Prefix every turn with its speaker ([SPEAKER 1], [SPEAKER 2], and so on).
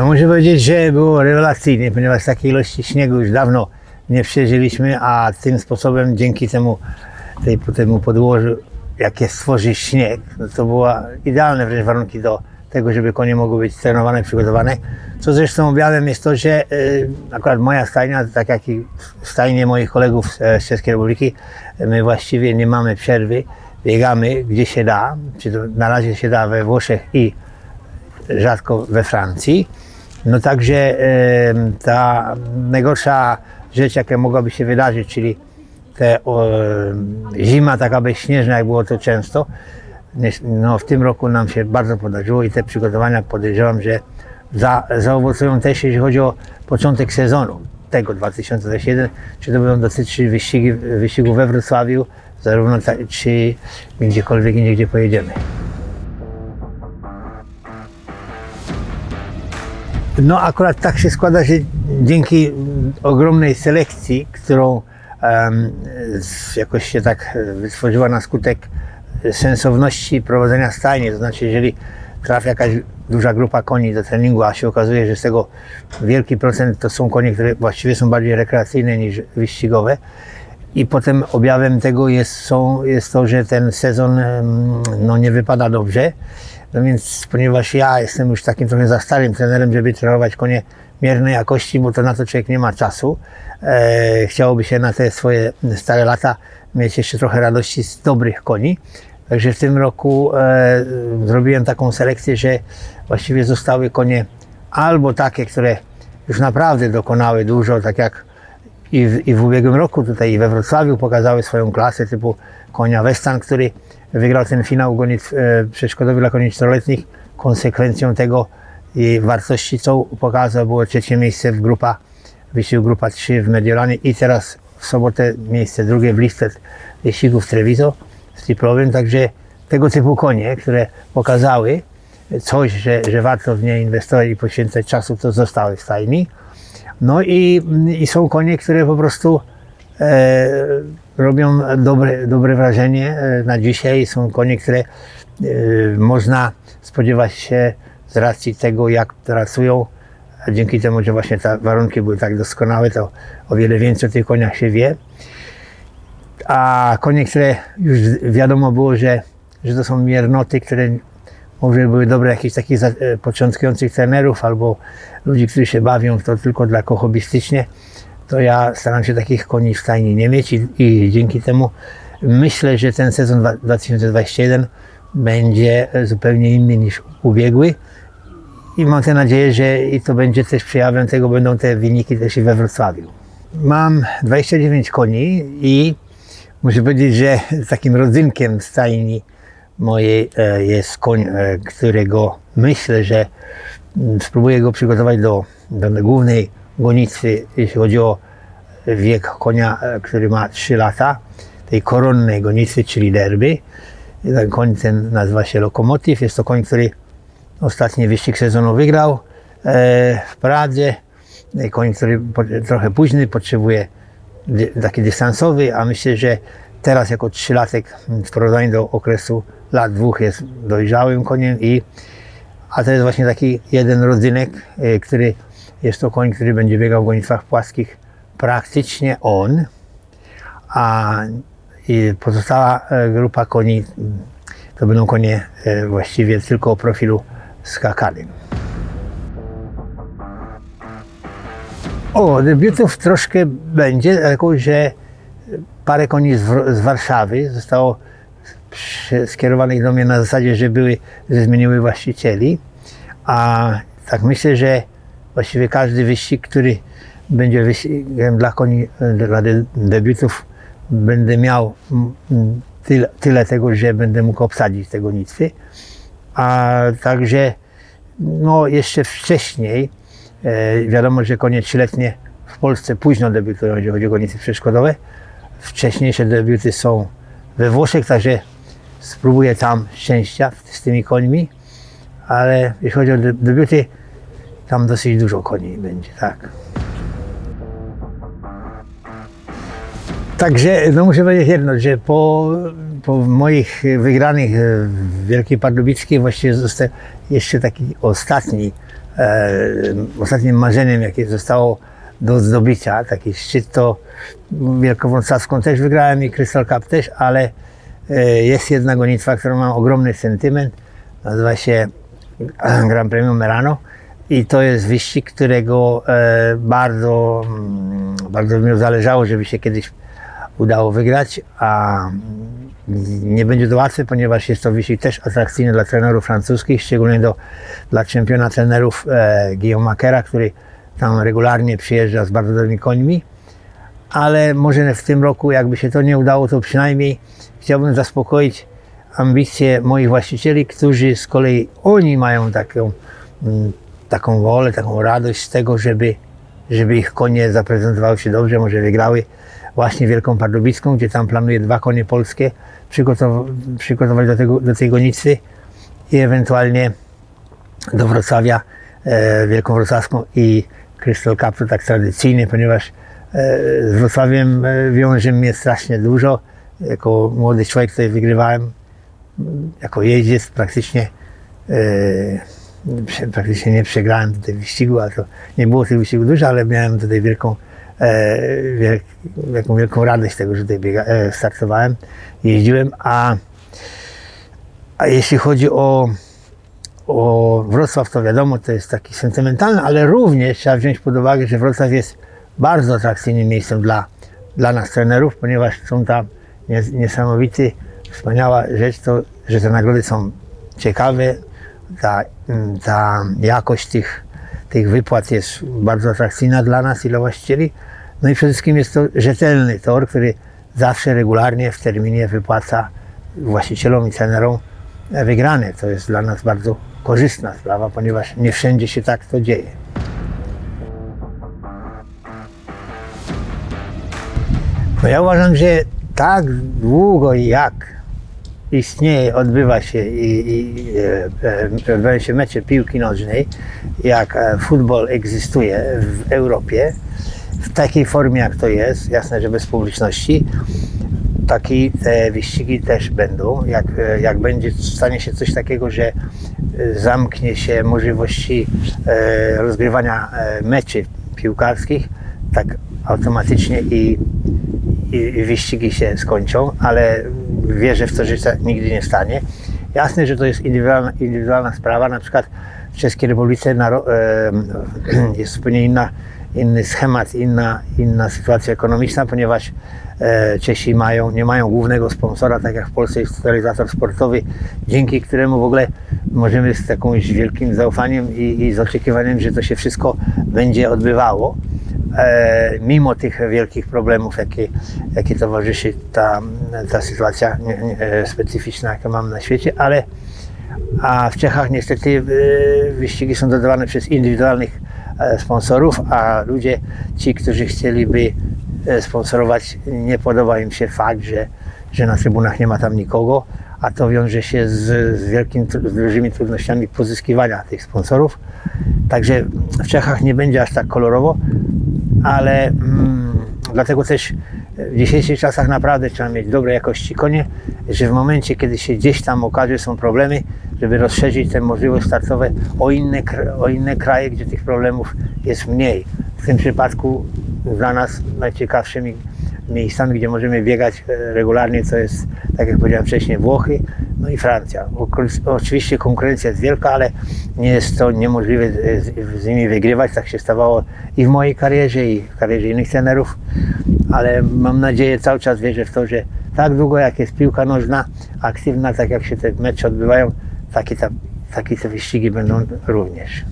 [SPEAKER 1] No muszę powiedzieć, że było rewelacyjnie, ponieważ takiej ilości śniegu już dawno nie przeżyliśmy, a tym sposobem dzięki temu, tej, temu podłożu, jakie stworzy śnieg, no to były idealne wręcz warunki do tego, żeby konie mogły być trenowane, przygotowane. Co zresztą objawem jest to, że y, akurat moja stajnia, tak jak i stajnie moich kolegów z, e, z Czeskiej Republiki, my właściwie nie mamy przerwy, biegamy gdzie się da, czy to na razie się da we Włoszech i rzadko we Francji. No także ta najgorsza rzecz, jaka mogłaby się wydarzyć, czyli te, o, zima taka bezśnieżna, jak było to często, no w tym roku nam się bardzo podarzyło i te przygotowania podejrzewam, że za, zaowocują też, jeśli chodzi o początek sezonu tego 2021, czy to będą dotyczyć wyścigi, wyścigów we Wrocławiu, zarówno ta, czy gdziekolwiek indziej, gdzie pojedziemy. No akurat tak się składa, że dzięki ogromnej selekcji, którą z- jakoś się tak e, wytworzyła na skutek sensowności prowadzenia stajni, to znaczy jeżeli trafia jakaś duża grupa koni do treningu, a się okazuje, że z tego wielki procent to są konie, które właściwie są bardziej rekreacyjne niż wyścigowe, i potem objawem tego jest, są, jest to, że ten sezon no, nie wypada dobrze. No więc ponieważ ja jestem już takim trochę za starym trenerem, żeby trenować konie miernej jakości, bo to na to człowiek nie ma czasu. E, chciałoby się na te swoje stare lata mieć jeszcze trochę radości z dobrych koni. Także w tym roku e, zrobiłem taką selekcję, że właściwie zostały konie albo takie, które już naprawdę dokonały dużo, tak jak i w, i w ubiegłym roku tutaj we Wrocławiu pokazały swoją klasę typu konia Westan, który wygrał ten finał gonitw e, przeszkodowy dla koni czteroletnich. Konsekwencją tego i wartości, co pokazał, było trzecie miejsce w grupa, wyścigu grupa 3 w Mediolanie i teraz w sobotę miejsce drugie w Listet wyścigu w Treviso z triplowym, także tego typu konie, które pokazały coś, że, że warto w nie inwestować i poświęcać czasu, to zostały w stajni. No i, i są konie, które po prostu e, robią dobre, dobre wrażenie e, na dzisiaj. Są konie, które e, można spodziewać się z racji tego, jak pracują. A dzięki temu, że właśnie te warunki były tak doskonałe, to o wiele więcej o tych koniach się wie. A konie, które już wiadomo było, że, że to są miernoty, które może były dobre jakichś takich e, początkujących trenerów albo ludzi, którzy się bawią to tylko dla hobbystycznie, to ja staram się takich koni w stajni nie mieć i, i dzięki temu myślę, że ten sezon dwa- 2021 będzie zupełnie inny niż ubiegły i mam tę nadzieję, że i to będzie też przejawem tego, będą te wyniki też i we Wrocławiu. Mam 29 koni i muszę powiedzieć, że takim rodzynkiem stajni mojej e, jest koń, e, którego myślę, że mm, spróbuję go przygotować do, do głównej gonitwy, jeśli chodzi o wiek konia, e, który ma 3 lata, tej koronnej gonitwy, czyli derby. Ten koń ten nazywa się Lokomotiv. Jest to koń, który ostatni wyścig sezonu wygrał w Pradze. Koń, który trochę późny, potrzebuje taki dystansowy, a myślę, że teraz jako trzylatek w do okresu lat dwóch jest dojrzałym koniem i a to jest właśnie taki jeden rodzynek, e, który jest to koń, który będzie biegał w gonitwach płaskich praktycznie on, a pozostała e, grupa koni to będą konie e, właściwie tylko o profilu skakanym. O, debiutów troszkę będzie, dlatego że parę koni z, z Warszawy zostało skierowanych do mnie na zasadzie, że były, że zmieniły właścicieli. A tak myślę, że właściwie każdy wyścig, który będzie wyścigiem dla koni, dla de, debiutów, będę miał tyle, tyle tego, że będę mógł obsadzić te gonitwy. A także no jeszcze wcześniej, e, wiadomo, że konie trzyletnie w Polsce późno debiutują, jeżeli chodzi o gonitwy przeszkodowe. Wcześniejsze debiuty są we Włoszech, także spróbuję tam szczęścia z tymi końmi, ale jeśli chodzi o de- debiuty, tam dosyć dużo koni będzie, tak. Także no muszę powiedzieć jedno, że po, po moich wygranych w Wielkiej Pardubickiej właściwie został jeszcze taki ostatni e, ostatnim marzeniem, jakie zostało do zdobycia, taki szczyt, to Wielkowąsawską też wygrałem i Crystal Cup też, ale e, jest jedna gonitwa, którą mam ogromny sentyment. Nazywa się Grand Premium Merano i to jest wyścig, którego e, bardzo, mm, bardzo mi zależało, żeby się kiedyś udało wygrać, a nie będzie to łatwe, ponieważ jest to wyścig też atrakcyjny dla trenerów francuskich, szczególnie do, dla czempiona trenerów e, Guillaume Makera, który tam regularnie przyjeżdża z bardzo dobrymi końmi. Ale może w tym roku, jakby się to nie udało, to przynajmniej chciałbym zaspokoić ambicje moich właścicieli, którzy z kolei oni mają taką, mm, taką wolę, taką radość z tego, żeby, żeby ich konie zaprezentowały się dobrze, może wygrały właśnie Wielką Pardubicką, gdzie tam planuję dwa konie polskie przygotow przygotować do, tego, do tej gonitwy i ewentualnie do Wrocławia e, Wielką Wrocławską i Crystal Cup to tak tradycyjnie, ponieważ e, z Wrocławiem e, wiąże mnie strasznie dużo. Jako młody człowiek tutaj wygrywałem jako jeździec praktycznie e, praktycznie nie przegrałem tutaj wyścigu, ale to nie było tych wyścigów dużo, ale miałem tutaj wielką, e, wielk, wielką, wielką radość tego, że tutaj biega, startowałem, jeździłem, a, a jeśli chodzi o, o Wrocław, to wiadomo, to jest taki sentymentalny, ale również trzeba wziąć pod uwagę, że Wrocław jest bardzo atrakcyjnym miejscem dla, dla nas trenerów, ponieważ są tam nies- niesamowity, wspaniała rzecz, to, że te nagrody są ciekawe, ta, mm, ta jakość tych, tych wypłat jest bardzo atrakcyjna dla nas i dla właścicieli. No i przede wszystkim jest to rzetelny tor, który zawsze regularnie w terminie wypłaca właścicielom i trenerom wygrane. To jest dla nas bardzo korzystna sprawa, ponieważ nie wszędzie się tak to dzieje. No ja uważam, że tak długo jak istnieje, odbywa się i, i e, e, się mecze piłki nożnej, jak e, futbol egzystuje w Europie, w takiej formie jak to jest, jasne, że bez publiczności, takie wyścigi też będą. Jak, e, jak będzie, stanie się coś takiego, że e, zamknie się możliwości e, rozgrywania meczy piłkarskich, tak automatycznie i, i, i wyścigi się skończą, ale wierzę w to, że nigdy nie stanie. Jasne, że to jest indywidualna, indywidualna sprawa. Na przykład w Czeskiej Republice naro- e, jest zupełnie inna, inny schemat, inna, inna sytuacja ekonomiczna, ponieważ e, Czesi mają, nie mają głównego sponsora, tak jak w Polsce jest totalizator sportowy, dzięki któremu w ogóle możemy z jakimś wielkim zaufaniem i, i z oczekiwaniem, że to się wszystko będzie odbywało. E, mimo tych wielkich problemów, jakie, jakie towarzyszy ta, ta sytuacja nie, nie, e, specyficzna, jaką mam na świecie, ale a w Czechach niestety wyścigi są dodawane przez indywidualnych sponsorów, a ludzie, ci, którzy chcieliby e, sponsorować, nie podoba im się fakt, że, że na trybunach nie ma tam nikogo, a to wiąże się z, z, wielkim, z dużymi trudnościami pozyskiwania tych sponsorów. Także w Czechach nie będzie aż tak kolorowo, ale mm, dlatego też w dzisiejszych czasach naprawdę trzeba mieć dobrej jakości konie, że w momencie, kiedy się gdzieś tam okaże, są problemy, żeby rozszerzyć te możliwości startowe o inne, o inne kraje, gdzie tych problemów jest mniej. W tym przypadku dla nas najciekawszymi miejscami, gdzie możemy biegać e, regularnie, to jest, tak jak powiedziałem wcześniej, Włochy, no i Francja. Oczywiście konkurencja jest wielka, ale nie jest to niemożliwe z, z nimi wygrywać. Tak się stawało i w mojej karierze, i w karierze innych trenerów, ale mam nadzieję, cały czas wierzę w to, że tak długo jak jest piłka nożna aktywna, tak jak się te mecze odbywają, takie, ta, takie wyścigi będą również.